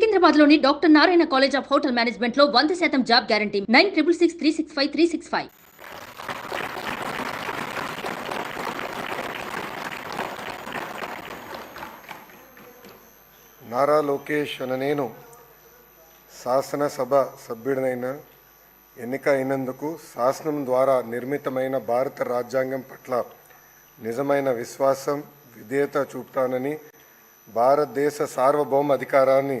సికింద్రాబాద్లోని doctor Narayana college of hotel మేనేజ్మెంట్లో వంద శాతం job guarantee. Nine triple six three six five three six five. Nara Lokesh అన నేను శాసనసభ సభ్యుడినైన ఎన్నిక అయినందుకు శాసనం ద్వారా నిర్మితమైన భారత రాజ్యాంగం పట్ల నిజమైన విశ్వాసం విధేయత చూపుతానని భారతదేశ సార్వభౌమ అధికారాన్ని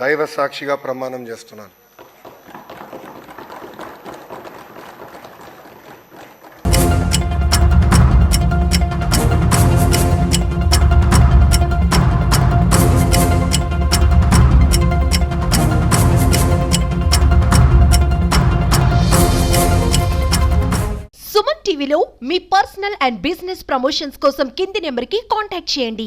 దైవ సాక్షిగా ప్రమాణం చేస్తున్నాను. సుమన్ టీవీలో మీ పర్సనల్ అండ్ బిజినెస్ ప్రమోషన్స్ కోసం కింది నెంబర్కి కాంటాక్ట్ చేయండి.